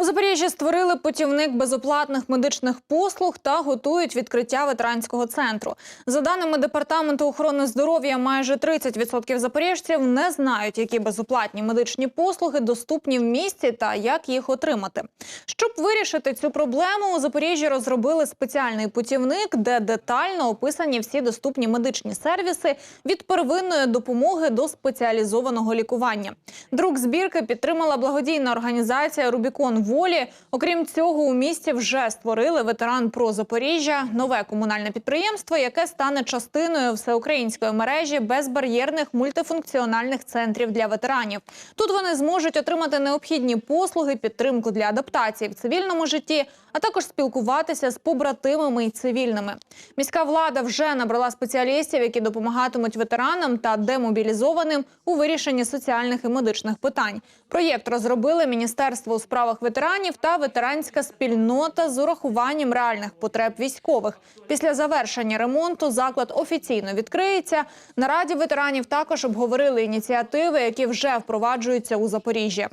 У Запоріжжі створили путівник безоплатних медичних послуг та готують відкриття ветеранського центру. За даними департаменту охорони здоров'я, майже 30% запоріжців не знають, які безоплатні медичні послуги доступні в місті та як їх отримати. Щоб вирішити цю проблему, у Запоріжжі розробили спеціальний путівник, де детально описані всі доступні медичні сервіси від первинної допомоги до спеціалізованого лікування. Друк збірки підтримала благодійна організація Рубікон Волі. Окрім цього, у місті вже створили ветеран про Запоріжжя, нове комунальне підприємство, яке стане частиною всеукраїнської мережі безбар'єрних мультифункціональних центрів для ветеранів. Тут вони зможуть отримати необхідні послуги, підтримку для адаптації в цивільному житті, а також спілкуватися з побратимами і цивільними. Міська влада вже набрала спеціалістів, які допомагатимуть ветеранам та демобілізованим у вирішенні соціальних і медичних питань. Проєкт розробили Міністерство у справах ветеранів та ветеранська спільнота з урахуванням реальних потреб військових. Після завершення ремонту заклад офіційно відкриється. На раді ветеранів також обговорили ініціативи, які вже впроваджуються у Запоріжжі.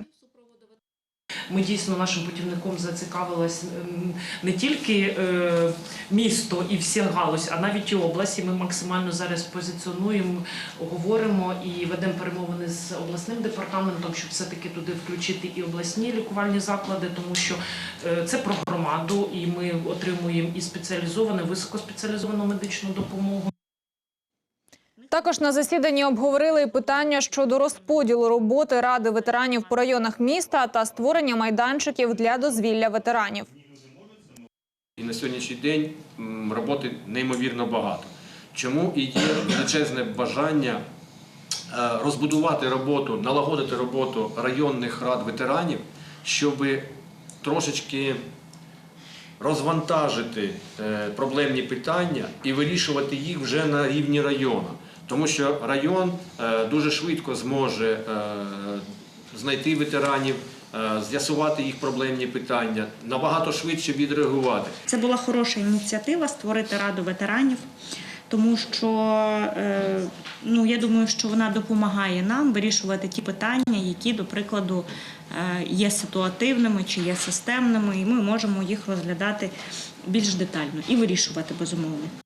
Ми дійсно нашим путівником зацікавилось ем, не тільки е, місто і всі галузь, а навіть і області. Ми максимально зараз позиціонуємо, говоримо і ведемо перемовини з обласним департаментом, щоб все-таки туди включити і обласні лікувальні заклади, тому що е, це про громаду, і ми отримуємо і спеціалізовану, високоспеціалізовану медичну допомогу. Також на засіданні обговорили питання щодо розподілу роботи ради ветеранів по районах міста та створення майданчиків для дозвілля ветеранів. І на сьогоднішній день роботи неймовірно багато. Чому і є величезне бажання е, розбудувати роботу, налагодити роботу районних рад ветеранів, щоб трошечки розвантажити е, проблемні питання і вирішувати їх вже на рівні району. Тому що район е, дуже швидко зможе е, знайти ветеранів, е, з'ясувати їх проблемні питання, набагато швидше відреагувати. Це була хороша ініціатива створити раду ветеранів, тому що ну я думаю, що вона допомагає нам вирішувати ті питання, які, до прикладу, є ситуативними чи є системними, і ми можемо їх розглядати більш детально і вирішувати безумовно.